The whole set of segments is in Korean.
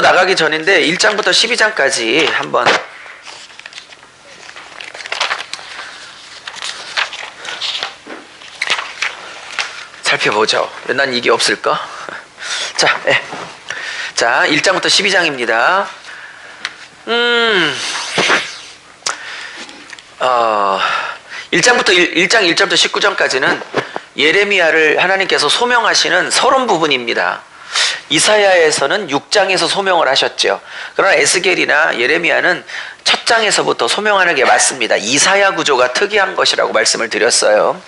벌써 나가기 전인데 1장부터 12장까지 한번 살펴보죠. 왜 난 이게 없을까? 자, 예. 자, 1장부터 12장입니다. 음, 어, 1장부터 1, 장 1절부터 19장까지는 예레미야를 하나님께서 소명하시는 서론 부분입니다. 이사야에서는 6장에서 소명을 하셨죠. 그러나 에스겔이나 예레미야는 첫 장에서부터 소명하는 게 맞습니다. 이사야 구조가 특이한 것이라고 말씀을 드렸어요.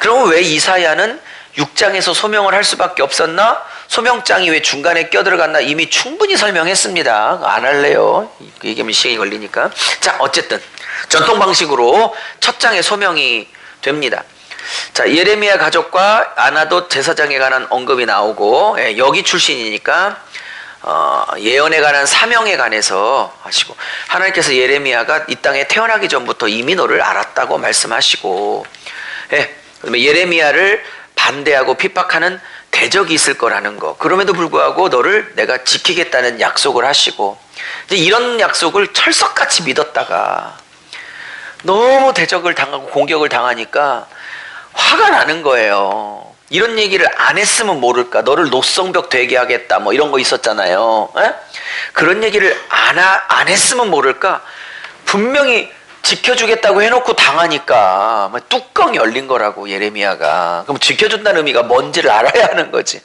그럼 왜 이사야는 6장에서 소명을 할 수밖에 없었나? 소명장이 왜 중간에 껴들어갔나? 이미 충분히 설명했습니다. 안 할래요. 그 얘기하면 시간이 걸리니까. 자, 어쨌든 전통 방식으로 첫 장에 소명이 됩니다. 자, 예레미야 가족과 아나도 제사장에 관한 언급이 나오고 예, 여기 출신이니까 어, 예언에 관한 사명에 관해서 하시고 하나님께서 예레미야가 이 땅에 태어나기 전부터 이미 너를 알았다고 말씀하시고 예, 예레미야를 반대하고 핍박하는 대적이 있을 거라는 거. 그럼에도 불구하고 너를 내가 지키겠다는 약속을 하시고 이제 이런 약속을 철석같이 믿었다가 너무 대적을 당하고 공격을 당하니까 화가 나는 거예요. 이런 얘기를 안 했으면 모를까. 너를 노성벽 되게 하겠다. 뭐 이런 거 있었잖아요. 에? 그런 얘기를 안, 하, 안 했으면 모를까. 분명히 지켜주겠다고 해놓고 당하니까 뭐 뚜껑이 열린 거라고 예레미야가. 그럼 지켜준다는 의미가 뭔지를 알아야 하는 거지.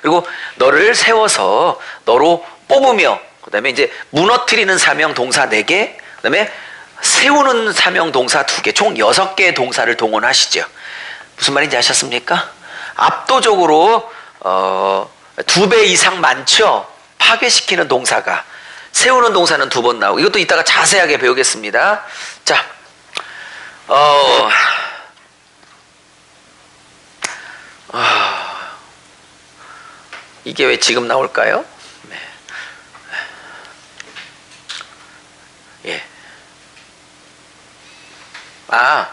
그리고 너를 세워서 너로 뽑으며 그다음에 이제 무너뜨리는 사명 동사 4개, 그다음에 세우는 사명 동사 2개, 총 6개의 동사를 동원하시죠. 무슨 말인지 아셨습니까? 압도적으로 어, 두 배 이상 많죠. 파괴시키는 동사가 세우는 동사는 두 번 나오고 이것도 이따가 자세하게 배우겠습니다. 자, 어, 어, 이게 왜 지금 나올까요? 네. 예. 아,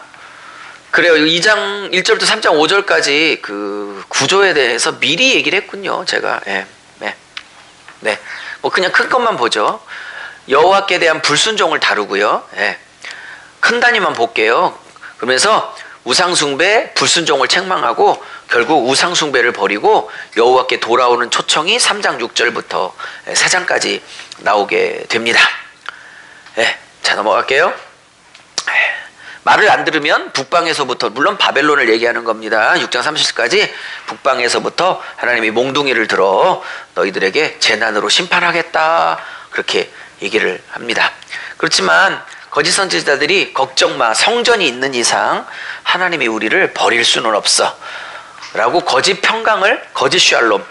그래요. 2장 1절부터 3장 5절까지 그 구조에 대해서 미리 얘기를 했군요. 제가. 예. 네. 네. 뭐 그냥 큰 것만 보죠. 여호와께 대한 불순종을 다루고요. 예. 큰 단위만 볼게요. 그러면서 우상 숭배, 불순종을 책망하고 결국 우상 숭배를 버리고 여호와께 돌아오는 초청이 3장 6절부터 4장까지 나오게 됩니다. 예. 자 넘어갈게요. 말을 안 들으면 북방에서부터 물론 바벨론을 얘기하는 겁니다. 6장 30절까지 북방에서부터 하나님이 몽둥이를 들어 너희들에게 재난으로 심판하겠다 그렇게 얘기를 합니다. 그렇지만 거짓 선지자들이 걱정 마 성전이 있는 이상 하나님이 우리를 버릴 수는 없어 라고 거짓 평강을 거짓 샬롬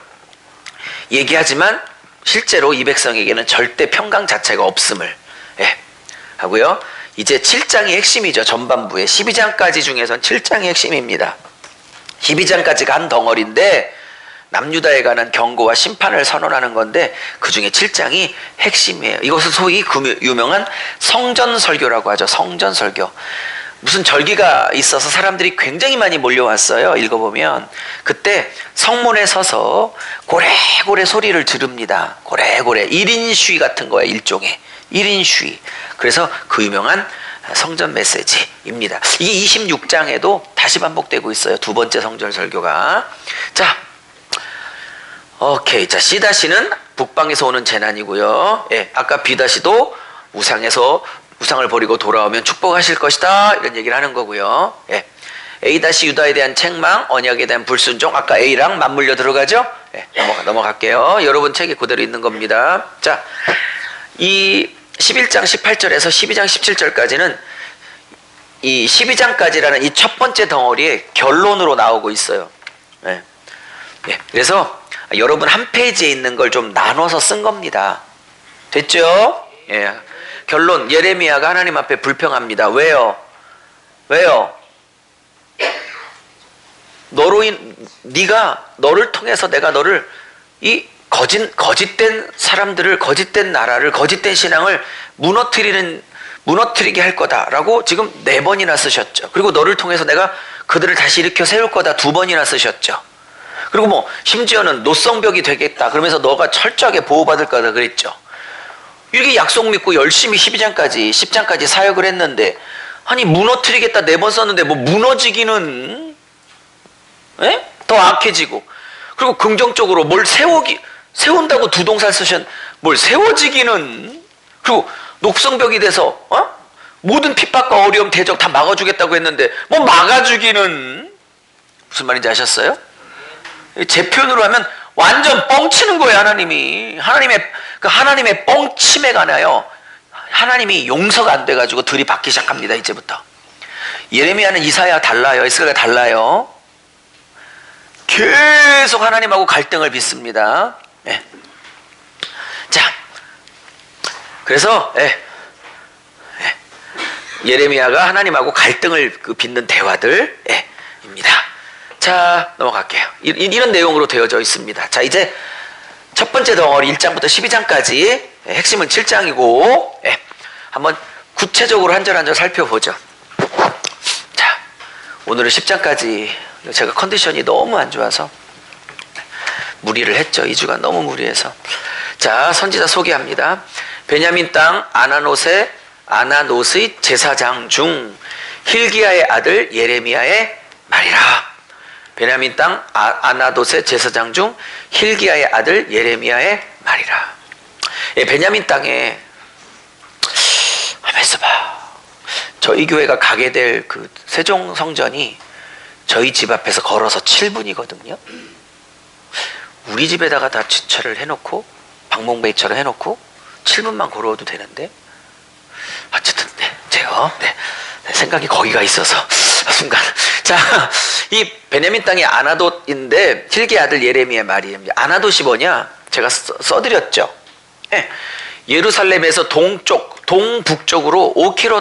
얘기하지만 실제로 이 백성에게는 절대 평강 자체가 없음을 예, 하고요. 이제 7장이 핵심이죠. 전반부에 12장까지 중에선 7장이 핵심입니다. 12장까지가 한 덩어리인데 남유다에 관한 경고와 심판을 선언하는 건데 그 중에 7장이 핵심이에요. 이것을 소위 그 유명한 성전 설교라고 하죠. 성전 설교. 무슨 절기가 있어서 사람들이 굉장히 많이 몰려왔어요. 읽어보면 그때 성문에 서서 고래고래 소리를 들읍니다. 고래고래 1인 시위 같은 거예요. 일종의 1인 시위. 그래서 그 유명한 성전 메시지입니다. 이게 26장에도 다시 반복되고 있어요. 두 번째 성전 설교가. 자, 오케이. 자, C-는 북방에서 오는 재난이고요. 예, 아까 B-도 우상에서 우상을 버리고 돌아오면 축복하실 것이다. 이런 얘기를 하는 거고요. 예. A 유다에 대한 책망, 언약에 대한 불순종. 아까 A랑 맞물려 들어가죠? 예, 넘어가, 넘어갈게요. 여러분 책에 그대로 있는 겁니다. 자, 이 11장 18절에서 12장 17절까지는 이 12장까지라는 이 첫 번째 덩어리의 결론으로 나오고 있어요. 예. 예. 그래서 여러분 한 페이지에 있는 걸 좀 나눠서 쓴 겁니다. 됐죠? 예. 결론 예레미야가 하나님 앞에 불평합니다. 왜요? 왜요? 너로 인 네가 너를 통해서 내가 너를 이 거짓 거짓된 사람들을 거짓된 나라를 거짓된 신앙을 무너뜨리는 무너뜨리게 할 거다라고 지금 네 번이나 쓰셨죠. 그리고 너를 통해서 내가 그들을 다시 일으켜 세울 거다 두 번이나 쓰셨죠. 그리고 뭐 심지어는 노성벽이 되겠다. 그러면서 너가 철저하게 보호받을 거다 그랬죠. 이렇게 약속 믿고 열심히 12장까지 10장까지 사역을 했는데 아니 무너뜨리겠다 네 번 썼는데 뭐 무너지기는 에? 더 악해지고 그리고 긍정적으로 뭘 세우기 세운다고 두 동사 쓰신 뭘 세워지기는 그리고 녹성벽이 돼서 어? 모든 핍박과 어려움 대적 다 막아주겠다고 했는데 뭐 막아주기는 무슨 말인지 아셨어요? 제 표현으로 하면 완전 뻥치는 거예요 하나님이 하나님의 그 하나님의 뻥침에 관하여 하나님이 용서가 안 돼가지고 들이받기 시작합니다 이제부터 예레미야는 이사야 달라요 이스라엘 달라요 계속 하나님하고 갈등을 빚습니다 예. 자 그래서 예. 예. 예레미야가 하나님하고 갈등을 그 빚는 대화들 예. 입니다 자 넘어갈게요 이, 이- 이런 내용으로 되어져 있습니다 자 이제 첫 번째 덩어리 1장부터 12장까지 핵심은 7장이고 예, 한번 구체적으로 한 절 한 절 살펴보죠. 자, 오늘은 10장까지 제가 컨디션이 너무 안 좋아서 무리를 했죠. 2주간 너무 무리해서. 자, 선지자 소개합니다. 베냐민 땅 아나노세 아나노스의 제사장 중 힐기야의 아들 예레미야의 말이라. 베냐민 땅 아, 아나도세 제사장 중 힐기야의 아들 예레미야의 말이라. 예, 베냐민 땅에 봐. 저희 교회가 가게 될 그 세종 성전이 저희 집 앞에서 걸어서 7분이거든요. 우리 집에다가 다 주차를 해놓고 방목베이처럼 해놓고 7분만 걸어도 되는데 어쨌든 네, 제가 네, 네, 생각이 거기가 있어서 순간 자 이 베냐민 땅이 아나돗인데 힐기 아들 예레미의 말이입니다. 아나돗이 뭐냐? 제가 써, 써드렸죠. 예. 예루살렘에서 동쪽 동북쪽으로 5km